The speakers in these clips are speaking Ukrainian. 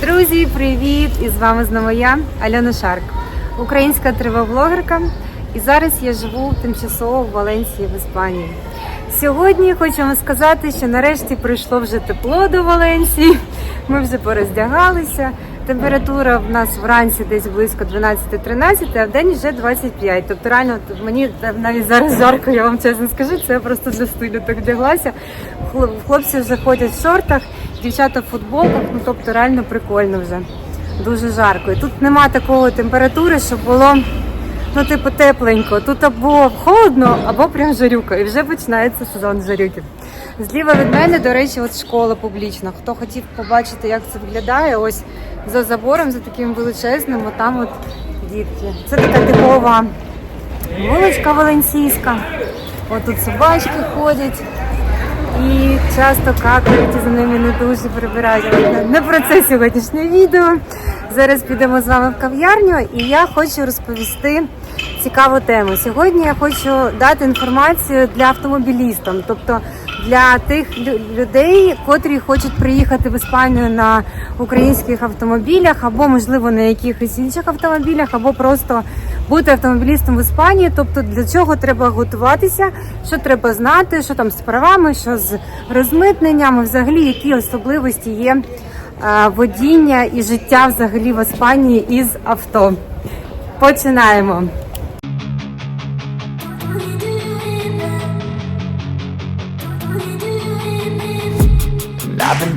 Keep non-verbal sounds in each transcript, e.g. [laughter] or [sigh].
Друзі, привіт! І з вами знову я, Альона Шарк, українська тривоблогерка. І зараз я живу тимчасово в Валенсії в Іспанії. Сьогодні хочу вам сказати, що нарешті прийшло вже тепло до Валенсії. Ми вже пороздягалися. Температура в нас вранці десь близько 12-13, а в день вже 25. Тобто реально мені навіть зараз жарко, я вам чесно скажу, це я просто для стилю так вдяглася. Хлоп- Хлопці вже ходять в шортах, дівчата в футболках, ну тобто реально прикольно вже. Дуже жарко. І тут нема такої температури, щоб було ну, типу, тепленько. Тут або холодно, або прям жарюка. І вже починається сезон жарюки. Зліва від мене, до речі, от школа публічна. Хто хотів побачити, як це виглядає, ось за забором, за таким величезним, отам от дітки. Це така типова вуличка валенсійська. От тут собачки ходять. І часто какають і за ними не дуже прибирають. Не про це сьогоднішнє відео. Зараз підемо з вами в кав'ярню, і я хочу розповісти цікаву тему. Сьогодні я хочу дати інформацію для автомобілістів, тобто для тих людей, котрі хочуть приїхати в Іспанію на українських автомобілях, або можливо на якихось інших автомобілях, або просто бути автомобілістом в Іспанії. Тобто для цього треба готуватися, що треба знати, що там з правами, що з розмитненням, і взагалі які особливості є е, водіння і життя взагалі в Іспанії із авто. Починаємо.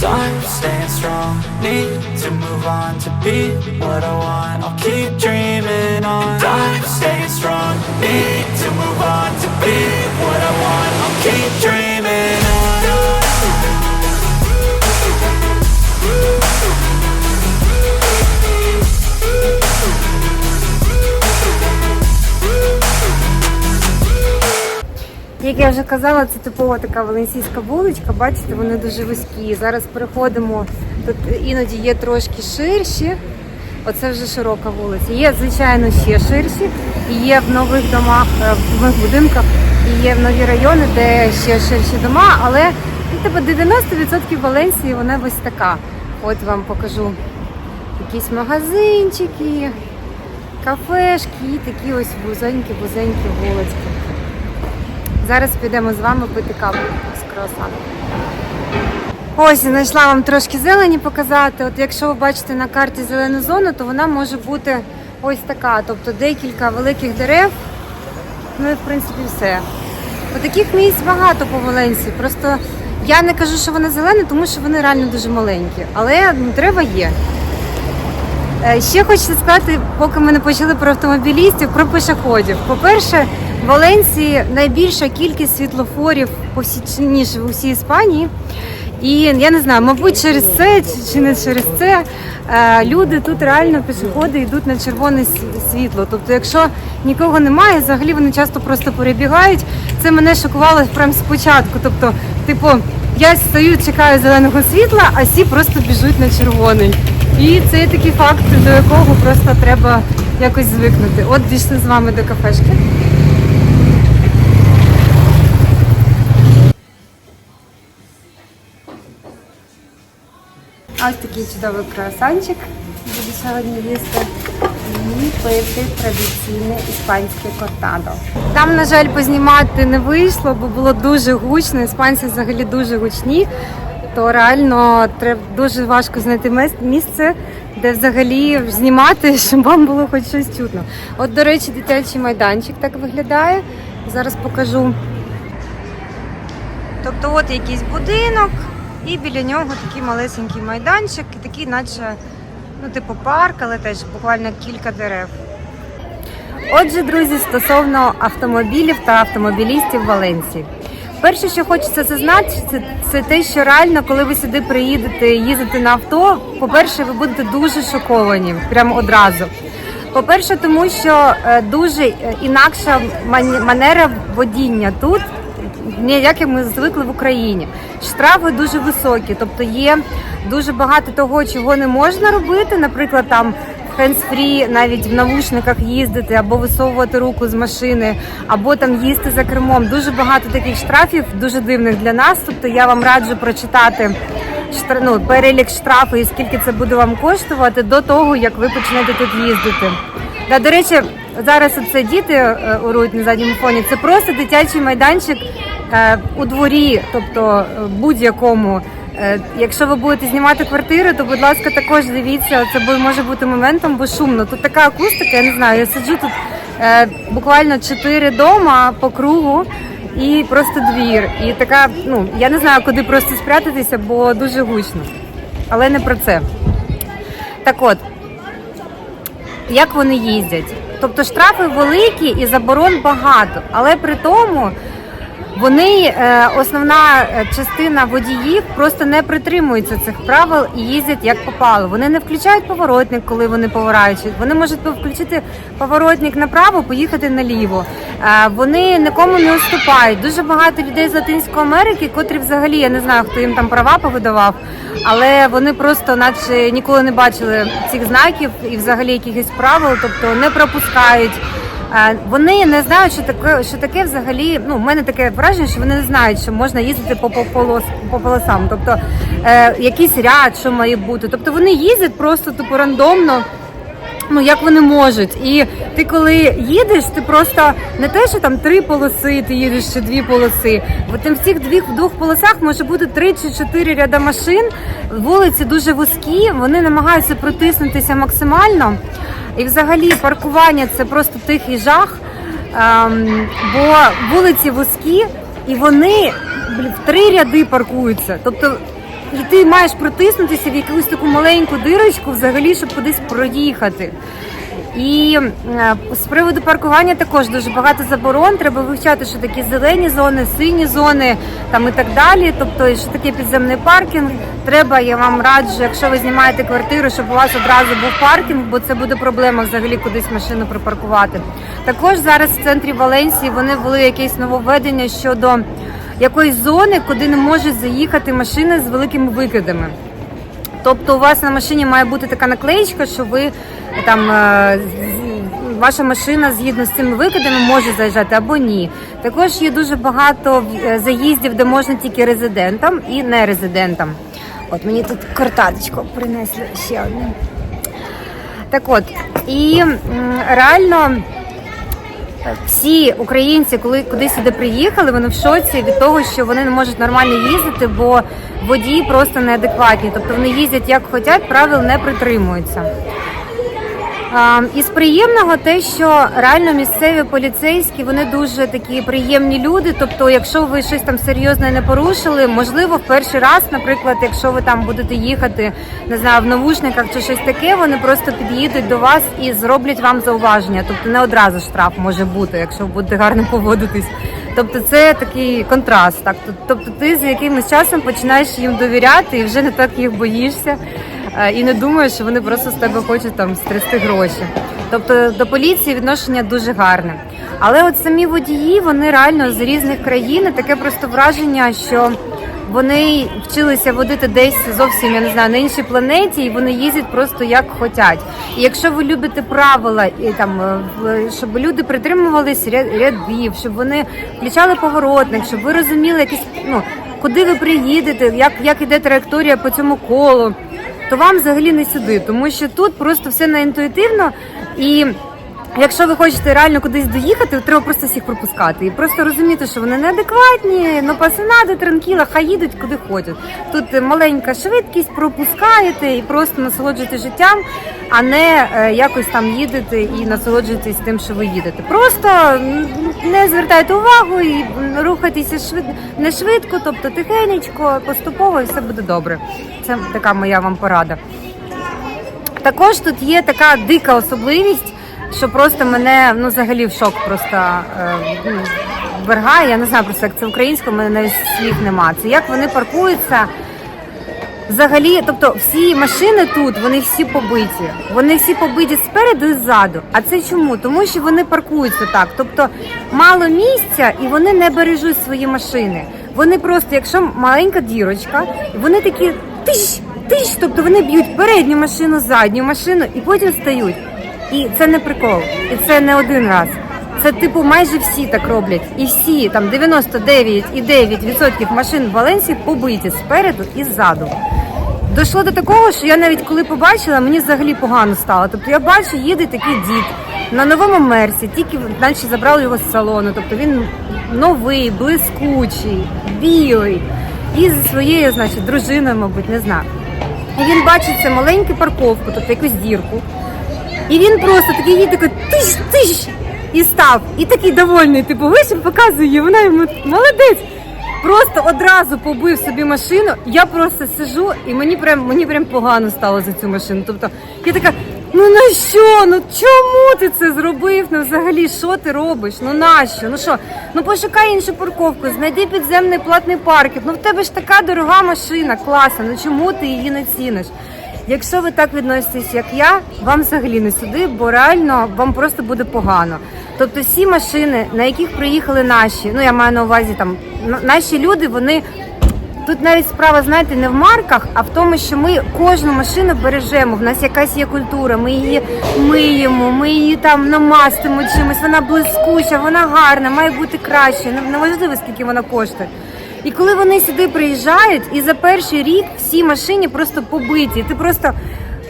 Time staying strong, need to move on to be what I want. I'll keep dreaming Як я вже казала, це типова така валенсійська вуличка. Бачите, вони дуже вузькі. Зараз переходимо. Тут іноді є трошки ширші. Оце вже широка вулиця. Є, звичайно, ще ширші. І є в нових домах, е, в нових будинках, і є в нові райони, де ще ширші дома, але ну, типу 90% Валенсії вона ось така. От вам покажу якісь магазинчики, кафешки і такі ось вузенькі-вузенькі вулички. Зараз підемо з вами пити каву з круасаном. Ось знайшла вам трошки зелені показати. От якщо ви бачите на карті зелену зону, то вона може бути ось така. Тобто декілька великих дерев. Ну і в принципі все. Таких місць багато по Валенсії. Просто я не кажу, що вони зелені, тому що вони реально дуже маленькі. Але ну, дерева є. Е, Ще хочеться сказати, поки ми не почали про автомобілістів, про пішоходів. По-перше, в Валенсії найбільша кількість світлофорів по ніж в усій Іспанії. І я не знаю, мабуть, через це чи- чи не через це е, люди тут реально пішоходи йдуть на червоне світло. Тобто, якщо нікого немає, взагалі вони часто просто перебігають. Це мене шокувало прямо спочатку. Тобто, типу, я стою, чекаю зеленого світла, а всі просто біжуть на червоний. І це є такий факт, до якого просто треба якось звикнути. От дійшли з вами до кафешки. Ось такий чудовий круасанчик буду сьогодні їсти. І пити традиційне іспанське кортадо. Там, на жаль, познімати не вийшло, бо було дуже гучно. Іспанці взагалі дуже гучні. То реально треба дуже важко знайти місце, де взагалі знімати, [laughs] щоб вам було хоч щось чутно. От, до речі, дитячий майданчик так виглядає. Зараз покажу. Тобто, от якийсь будинок, і біля нього такий малесенький майданчик, і такий, наче, ну, типу парк, але теж буквально кілька дерев. Отже, друзі, стосовно автомобілів та автомобілістів Валенції. Перше, що хочеться зазначити, це те, що реально, коли ви сюди приїдете їздити на авто, по-перше, ви будете дуже шоковані, прямо одразу. По-перше, тому що е, дуже е, інакша манера водіння тут, не як ми звикли в Україні. Штрафи дуже високі, тобто є дуже багато того, чого не можна робити. Наприклад, там хендсфрі, навіть в навушниках їздити, або висовувати руку з машини, або там їсти за кермом. Дуже багато таких штрафів, дуже дивних для нас. Тобто я вам раджу прочитати ну, перелік штрафу і скільки це буде вам коштувати до того, як ви почнете тут їздити. Да, до речі, зараз оце діти е, орують на задньому фоні. Це просто дитячий майданчик е, у дворі, тобто е, будь-якому. Е, Якщо ви будете знімати квартиру, то будь ласка, також дивіться. Це може бути моментом, бо шумно. Тут така акустика, я не знаю. Я сиджу тут е, буквально чотири дома по кругу і просто двір. І така, ну я не знаю, куди просто спрятатися, бо дуже гучно. Але не про це. Так от, як вони їздять. Тобто штрафи великі і заборон багато, але при тому вони е, основна е, частина водіїв просто не притримуються цих правил і їздять як попало. Вони не включають поворотник, коли вони повирають. Вони можуть включити поворотник направо, поїхати наліво. Е, вони нікому не уступають. Дуже багато людей з Латинської Америки, котрі взагалі я не знаю, хто їм там права повидавав, але вони просто, наче ніколи не бачили цих знаків і взагалі якихось правил, тобто не пропускають. Вони не знають, що таке, що таке взагалі. Ну, в мене таке враження, що вони не знають, що можна їздити по, по, полос, по полосам. Тобто е, якийсь ряд, що має бути. Тобто вони їздять просто тупо рандомно. Ну, як вони можуть, і ти коли їдеш, ти просто не те, що там три полоси, ти їдеш чи дві полоси. Бо там в цих двох, двох полосах може бути три чи чотири ряда машин. Вулиці дуже вузькі, вони намагаються протиснутися максимально. І взагалі паркування це просто тихий жах. Ем, бо вулиці вузькі, і вони в три ряди паркуються. Тобто і ти маєш протиснутися в якусь таку маленьку дирочку, взагалі, щоб кудись проїхати. І е, з приводу паркування також дуже багато заборон. Треба вивчати, що такі зелені зони, сині зони там і так далі. Тобто, що таке підземний паркінг. Треба, я вам раджу, якщо ви знімаєте квартиру, щоб у вас одразу був паркінг, бо це буде проблема взагалі кудись машину припаркувати. Також зараз в центрі Валенсії вони ввели якесь нововведення щодо якоїсь зони, куди не можуть заїхати машини з великими викидами. Тобто у вас на машині має бути така наклеїчка, що ви там е, ваша машина згідно з цими викидами може заїжджати або ні. Також є дуже багато е, заїздів, де можна тільки резидентам і нерезидентам. От мені тут картаточку принесли ще одну. Так от, і реально всі українці, коли куди сюди приїхали, вони в шоці від того, що вони не можуть нормально їздити, бо водії просто неадекватні. Тобто вони їздять як хочуть, правил не притримуються. Із приємного те, що реально місцеві поліцейські вони дуже такі приємні люди. Тобто, якщо ви щось там серйозне не порушили, можливо, в перший раз, наприклад, якщо ви там будете їхати, не знаю, в навушниках чи щось таке, вони просто під'їдуть до вас і зроблять вам зауваження. Тобто не одразу штраф може бути, якщо ви будете гарно поводитись. Тобто це такий контраст. Так тобто, ти з якимось часом починаєш їм довіряти і вже не так їх боїшся. Е, і не думаю, що вони просто з тебе хочуть там стрясти гроші. Тобто до поліції відношення дуже гарне. Але от самі водії, вони реально з різних країн, таке просто враження, що вони вчилися водити десь зовсім, я не знаю, на іншій планеті, і вони їздять просто як хочуть. І якщо ви любите правила, і там е, щоб люди притримувались ря- рядів, щоб вони включали поворотник, щоб ви розуміли якісь ну куди ви приїдете, як, як іде траєкторія по цьому колу то вам взагалі не сюди, тому що тут просто все на інтуїтивно і. Якщо ви хочете реально кудись доїхати, треба просто всіх пропускати і просто розуміти, що вони неадекватні, ну пасинати, транкіла, хай їдуть куди хочуть. Тут маленька швидкість, пропускаєте і просто насолоджуєтесь життям, а не е, якось там їдете і насолоджуєтесь тим, що ви їдете. Просто не звертайте увагу і рухайтеся швид... не швидко, тобто тихенечко, поступово і все буде добре. Це така моя вам порада. Також тут є така дика особливість, що просто мене ну взагалі в шок просто е, ну. Я не знаю просто як це українською, мене навіть слів нема. Це як вони паркуються Взагалі, тобто всі машини тут, вони всі побиті. Вони всі побиті спереду і ззаду. А це чому? Тому що вони паркуються так. Тобто мало місця і вони не бережуть свої машини. Вони просто, якщо маленька дірочка, вони такі тиш, тиш, тобто вони б'ють передню машину, задню машину і потім стають. І це не прикол, і це не один раз. Це типу майже всі так роблять. І всі там 99,9% машин в Валенсії побиті спереду і ззаду. Дійшло до такого, що я навіть коли побачила, мені взагалі погано стало. Тобто я бачу, їде такий дід на новому мерсі, тільки наче забрали його з салону. Тобто він новий, блискучий, білий. І зі своєю, значить, дружиною, мабуть, не знаю. І він бачить це маленьку парковку, тобто якусь дірку. І він просто такий їй такий тиш, тиш, і став. І такий довольний, типу, вийшов, показує, вона йому молодець. Просто одразу побив собі машину. Я просто сижу, і мені прям мені прям погано стало за цю машину. Тобто я така, ну на що? Ну чому ти це зробив? Ну взагалі, що ти робиш? Ну нащо? Ну що? Ну пошукай іншу парковку, знайди підземний платний паркінг. Ну в тебе ж така дорога машина, класна. Ну чому ти її не ціниш? Якщо ви так відноситесь, як я, вам взагалі не сюди, бо реально вам просто буде погано. Тобто всі машини, на яких приїхали наші, ну я маю на увазі там наші люди, вони тут навіть справа, знаєте, не в марках, а в тому, що ми кожну машину бережемо. В нас якась є культура, ми її миємо, ми її там намастимо чимось. Вона блискуча, вона гарна, має бути краще. Не- Неважливо, скільки вона коштує. І коли вони сюди приїжджають, і за перший рік всі машини просто побиті. Ти просто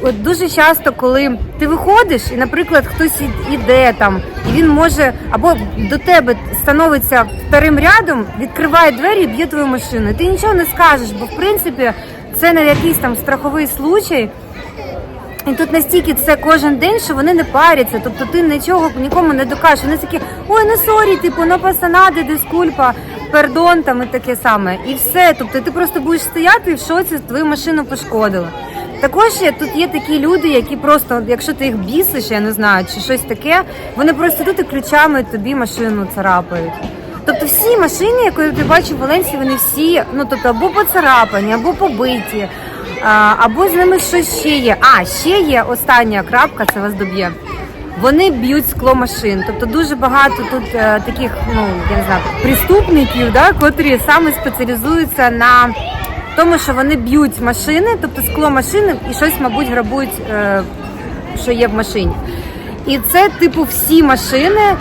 от дуже часто, коли ти виходиш, і, наприклад, хтось іде там, і він може або до тебе становиться вторим рядом, відкриває двері і б'є твою машину. Ти нічого не скажеш, бо в принципі це не якийсь там страховий случай. І тут настільки це кожен день, що вони не паряться, тобто ти нічого нікому не докажеш. Вони такі, ой, ну сорі, типу, ну пасанади, дискульпа, пердон там і таке саме. І все. Тобто ти просто будеш стояти в шоці твою машину пошкодили. Також тут є такі люди, які просто, якщо ти їх бісиш, я не знаю, чи щось таке, вони просто тут і ключами тобі машину царапають. Тобто всі машини, які я бачу в Валенсії, вони всі, ну тобто або поцарапані, або побиті, або з ними щось ще є. А, ще є остання крапка, це вас доб'є. Вони б'ють скло машин. Тобто дуже багато тут е, таких, ну я не знаю, приступників, да, котрі саме спеціалізуються на тому, що вони б'ють машини, тобто скло машини, і щось, мабуть, грабують, е, що є в машині. І це типу всі машини,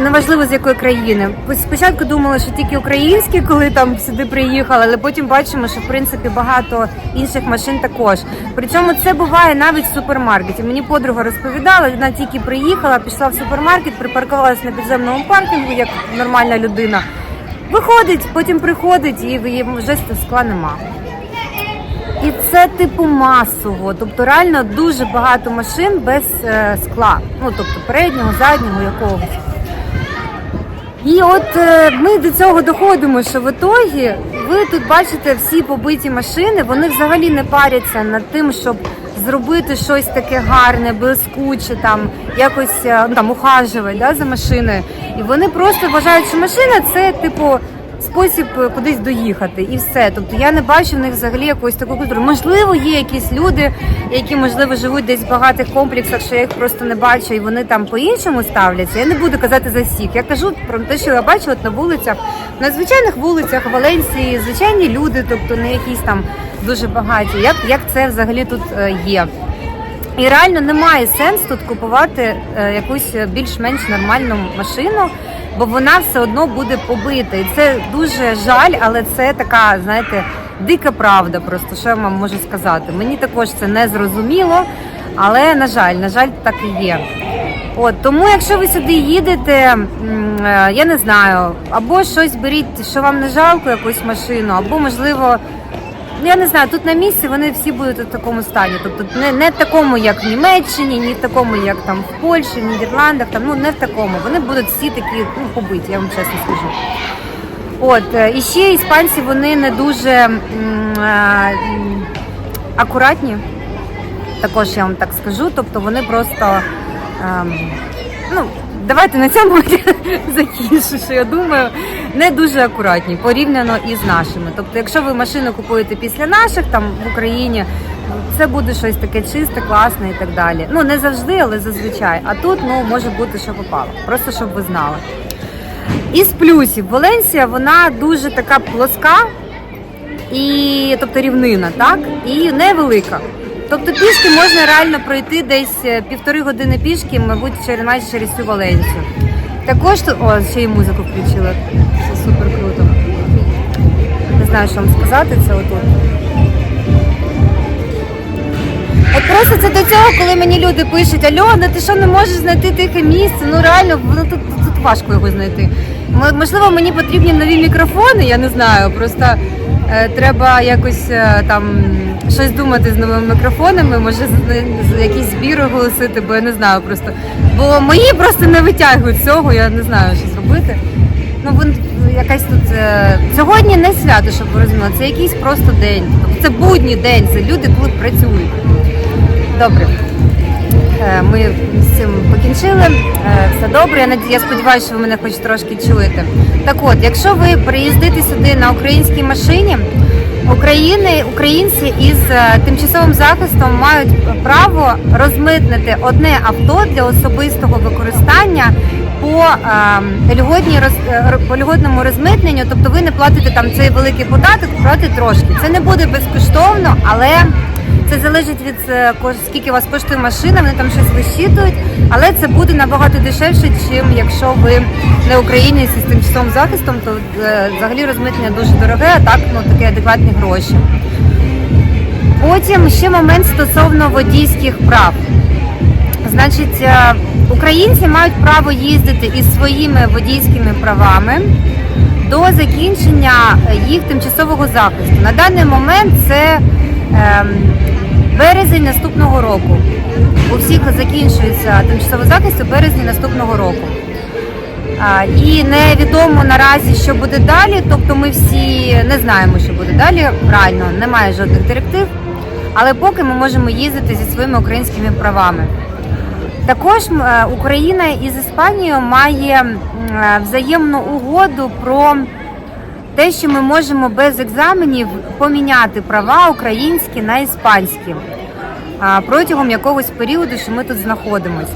неважливо з якої країни. Спочатку думала, що тільки українські, коли там сюди приїхали, але потім бачимо, що в принципі багато інших машин також. Причому це буває навіть в супермаркеті. Мені подруга розповідала, вона тільки приїхала, пішла в супермаркет, припаркувалася на підземному паркінгу, як нормальна людина. Виходить, потім приходить і вже скла нема. І це типу масово, тобто реально дуже багато машин без е, скла. Ну тобто переднього, заднього якогось. І от е, ми до цього доходимо, що в ітогі ви тут бачите всі побиті машини, вони взагалі не паряться над тим, щоб зробити щось таке гарне, блискуче, там якось е, ну, там ухажувати да, за машиною. І вони просто вважають, що машина це типу. Спосіб е, кудись доїхати і все. Тобто я не бачу в них взагалі якоїсь такої культури. Можливо, є якісь люди, які можливо живуть десь в багатих комплексах, що я їх просто не бачу, і вони там по-іншому ставляться. Я не буду казати за всіх. Я кажу про те, що я бачу от на вулицях, на звичайних вулицях Валенції, звичайні люди, тобто не якісь там дуже багаті. Як, як це взагалі тут е, є? І реально немає сенсу тут купувати е, якусь більш-менш нормальну машину, бо вона все одно буде побита. І це дуже жаль, але це така, знаєте, дика правда. Просто що я вам можу сказати. Мені також це не зрозуміло, але на жаль, на жаль, так і є. От тому, якщо ви сюди їдете, е, я не знаю, або щось беріть, що вам не жалко, якусь машину, або можливо. Ну, я не знаю, тут на місці вони всі будуть у такому стані. Тобто не, не в такому, як в Німеччині, ні в такому, як там в Польщі, в Нідерландах, там, ну не в такому. Вони будуть всі такі ну, побиті, я вам чесно скажу. От, е, і ще іспанці вони не дуже м, е, м, акуратні, також я вам так скажу. Тобто вони просто. ем, ну, давайте на цьому [laughs] закінчу, що я думаю. не дуже акуратні порівняно із нашими. Тобто, якщо ви машину купуєте після наших там в Україні, це буде щось таке чисте, класне і так далі. Ну не завжди, але зазвичай. А тут ну може бути, що попало. Просто щоб ви знали. Із плюсів Валенсія вона дуже така плоска, і тобто рівнина, так і невелика. Тобто пішки можна реально пройти десь е, півтори години пішки, мабуть, через майже через всю Валенсію. Також тут о, ще й музику включила. Це супер круто. Не знаю, що вам сказати, це отут. От просто це до цього, коли мені люди пишуть, Альона, ти що не можеш знайти тихе місце? Ну реально, ну, тут, тут важко його знайти. Можливо, мені потрібні нові мікрофони, я не знаю. Просто е, треба якось е, там щось думати з новими мікрофонами, може з- якийсь збір оголосити, бо я не знаю просто. Бо мої просто не витягують цього, я не знаю, що зробити. Ну, якась тут е, сьогодні не свято, щоб ви розуміли. Це якийсь просто день. Тобто це будній день, це люди коли працюють. Добре. Е, Ми з цим покінчили. Е, Все добре. Я Я сподіваюся, що ви мене хоч трошки чуєте. Так от, якщо ви приїздите сюди на українській машині, України, українці із е, тимчасовим захистом мають право розмитнити одне авто для особистого використання по е, льготній роз- е, по льготному розмитненню. Тобто ви не платите там цей великий податок, платите трошки. Це не буде безкоштовно, але це залежить від е, скільки у вас коштує машина, вони там щось висчитують, але це буде набагато дешевше, чим якщо ви не українець із тимчасовим захистом, то е, взагалі розмитнення дуже дороге, а так ну такі адекватні гроші. Потім ще момент стосовно водійських прав. Значить, е, українці мають право їздити із своїми водійськими правами до закінчення їх тимчасового захисту. На даний момент це ем, березень наступного року. У всіх закінчується тимчасовий захист у березні наступного року. І невідомо наразі, що буде далі. Тобто ми всі не знаємо, що буде далі. Реально немає жодних директив. Але поки ми можемо їздити зі своїми українськими правами. Також е, Україна із Іспанією має е, взаємну угоду про те, що ми можемо без екзаменів поміняти права українські на іспанські протягом якогось періоду, що ми тут знаходимося.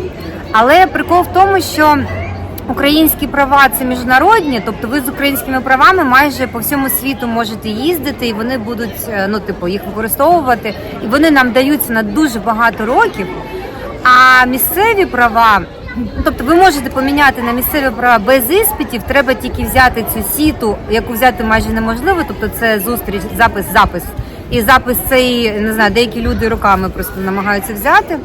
Але прикол в тому, що українські права це міжнародні, тобто ви з українськими правами майже по всьому світу можете їздити, і вони будуть е, ну, типу, їх використовувати, і вони нам даються на дуже багато років. А місцеві права, тобто ви можете поміняти на місцеві права без іспитів, треба тільки взяти цю сіту, яку взяти майже неможливо, тобто це зустріч, запис, запис. І запис цей, не знаю, деякі люди руками просто намагаються взяти.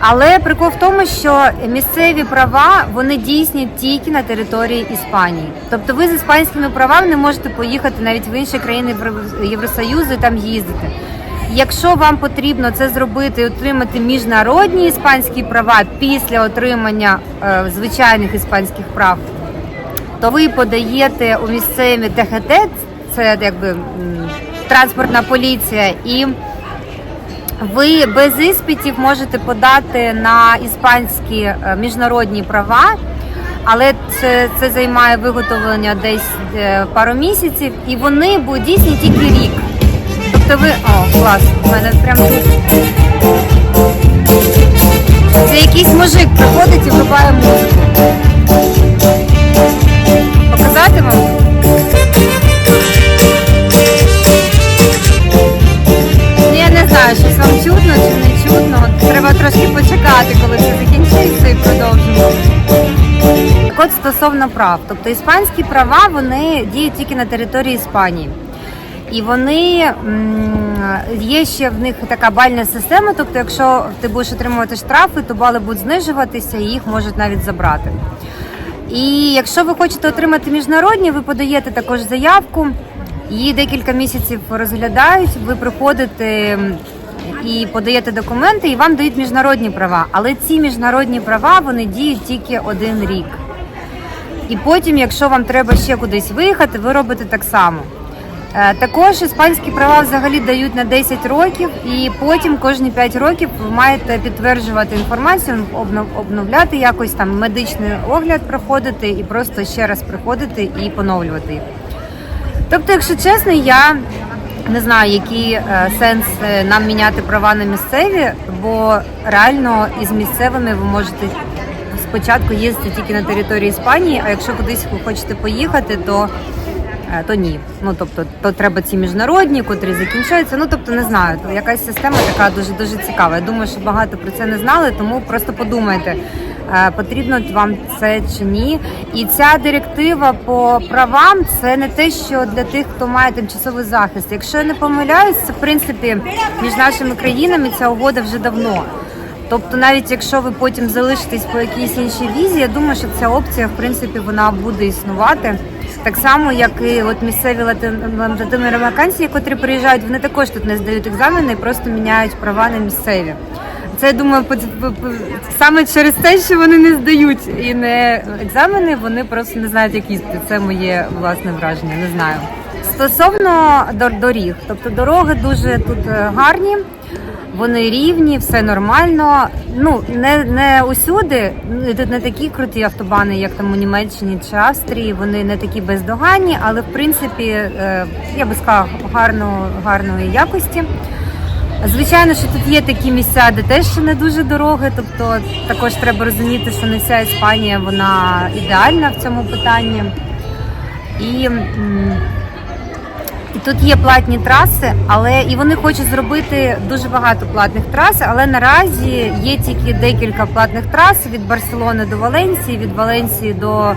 Але прикол в тому, що місцеві права вони дійсні тільки на території Іспанії. Тобто ви з іспанськими правами не можете поїхати навіть в інші країни Євро- Євросоюзу і там їздити. Якщо вам потрібно це зробити і отримати міжнародні іспанські права після отримання е, звичайних іспанських прав, то ви подаєте у місцеві ТХТ, це якби транспортна поліція, і ви без іспитів можете подати на іспанські е, міжнародні права, але це, це займає виготовлення десь е, пару місяців, і вони будуть дійсні тільки рік. Тобто ви. О, клас, у мене прямо тут. Це якийсь мужик приходить і врубає музику. Показати вам? Ну, Я не знаю, щось вам чутно чи не чутно. Треба трошки почекати, коли це закінчиться і продовжимо. Так от стосовно прав, тобто іспанські права вони діють тільки на території Іспанії. І вони є ще в них така бальна система. Тобто, якщо ти будеш отримувати штрафи, то бали будуть знижуватися і їх можуть навіть забрати. І якщо ви хочете отримати міжнародні, ви подаєте також заявку. Її декілька місяців розглядають. Ви приходите і подаєте документи, і вам дають міжнародні права. Але ці міжнародні права вони діють тільки один рік. І потім, якщо вам треба ще кудись виїхати, ви робите так само. Е, Також іспанські права взагалі дають на 10 років, і потім кожні 5 років ви маєте підтверджувати інформацію, обнов- обновляти якось там медичний огляд проходити і просто ще раз приходити і поновлювати їх. Тобто, якщо чесно, я не знаю, який е, сенс нам міняти права на місцеві, бо реально із місцевими ви можете спочатку їздити тільки на території Іспанії, а якщо кудись ви хочете поїхати, то, то ні. Ну тобто, то треба ці міжнародні, котрі закінчуються. Ну тобто, не знаю, якась система така дуже дуже цікава. Я думаю, що багато про це не знали, тому просто подумайте. е, Потрібно вам це чи ні, і ця директива по правам це не те, що для тих, хто має тимчасовий захист. Якщо я не помиляюсь, це в принципі між нашими країнами ця угода вже давно. Тобто, навіть якщо ви потім залишитесь по якійсь іншій візі, я думаю, що ця опція, в принципі, вона буде існувати. Так само, як і от місцеві латин- латиноамериканці, котрі приїжджають, вони також тут не здають екзамени, і просто міняють права на місцеві. Це я думаю, саме через те, що вони не здають і не екзамени, вони просто не знають, як їздити. Це моє власне враження, не знаю. Стосовно дор- доріг, тобто дороги дуже тут е, гарні, вони рівні, все нормально. Ну не, не усюди, ну, не такі круті автобани, як там у Німеччині чи Австрії. Вони не такі бездоганні, але в принципі е, я би сказала гарно, гарної якості. Звичайно, що тут є такі місця, де теж ще не дуже дороги. Тобто також треба розуміти, що не вся Іспанія вона ідеальна в цьому питанні. І, і тут є платні траси, але і вони хочуть зробити дуже багато платних трас. Але наразі є тільки декілька платних трас від Барселони до Валенції, від Валенції до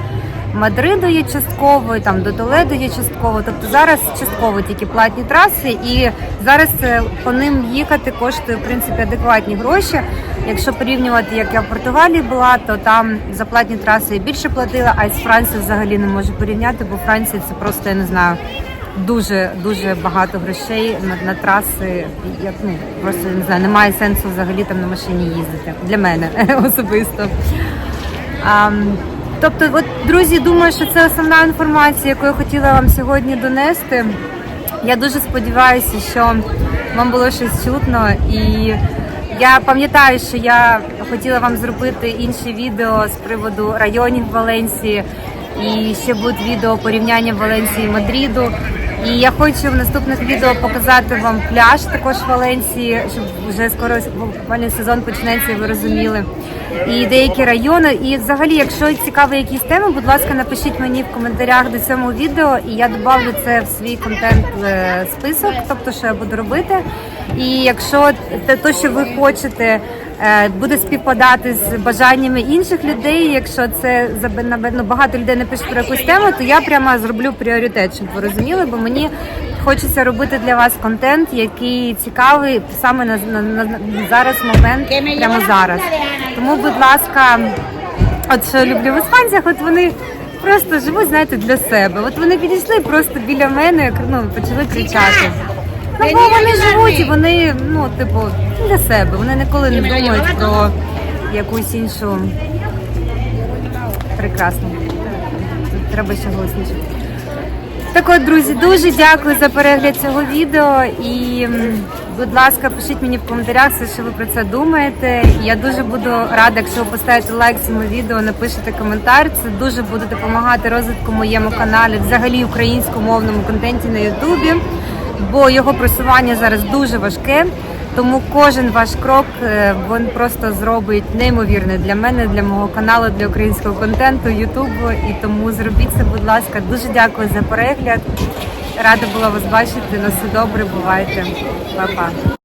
Мадриду є частково, там до Толедо є частково. Тобто зараз частково тільки платні траси, і зараз е, по ним їхати коштує в принципі адекватні гроші. Якщо порівнювати, як я в Португалії була, то там за платні траси я більше платила, а з Франції взагалі не можу порівняти, бо Франція це просто я не знаю. Дуже дуже багато грошей на, на траси. Як ну просто не знаю, немає сенсу взагалі там на машині їздити для мене [laughs] особисто. А, тобто, от друзі, думаю, що це основна інформація, яку я хотіла вам сьогодні донести. Я дуже сподіваюся, що вам було щось чутно, і я пам'ятаю, що я хотіла вам зробити інші відео з приводу районів Валенсії, і ще будуть відео порівняння Валенсії і Мадріду. І я хочу в наступних відео показати вам пляж також в Валенсії, щоб вже скоро буквально сезон почнеться, ви розуміли. І деякі райони. І взагалі, якщо цікаві якісь теми, будь ласка, напишіть мені в коментарях до цього відео, і я додавлю це в свій контент е, список, тобто що я буду робити. І якщо те, то, що ви хочете, буде співпадати з бажаннями інших людей. Якщо це ну, багато людей напишуть про якусь тему, то я прямо зроблю пріоритет, щоб ви розуміли, бо мені хочеться робити для вас контент, який цікавий саме на, на, на, на зараз момент, прямо зараз. Тому, будь ласка, от що я люблю в іспанцях, от вони. Просто живуть, знаєте, для себе. От вони підійшли просто біля мене, ну, почали кричати. Ну, бо вони живуть і вони, ну, типу, для себе. Вони ніколи не думають про якусь іншу прекрасну. Тут треба ще голосніше. Так от, друзі, дуже дякую за перегляд цього відео. І, будь ласка, пишіть мені в коментарях все, що ви про це думаєте. Я дуже буду рада, якщо ви поставите лайк цьому відео, напишете коментар. Це дуже буде допомагати розвитку моєму каналі, взагалі українськомовному контенті на Ютубі, бо його просування зараз дуже важке. Тому кожен ваш крок е, він просто зробить неймовірне для мене, для мого каналу, для українського контенту, Ютубу. І тому зробіть це, будь ласка. Дуже дякую за перегляд. Рада була вас бачити. На все добре, бувайте. Па-па.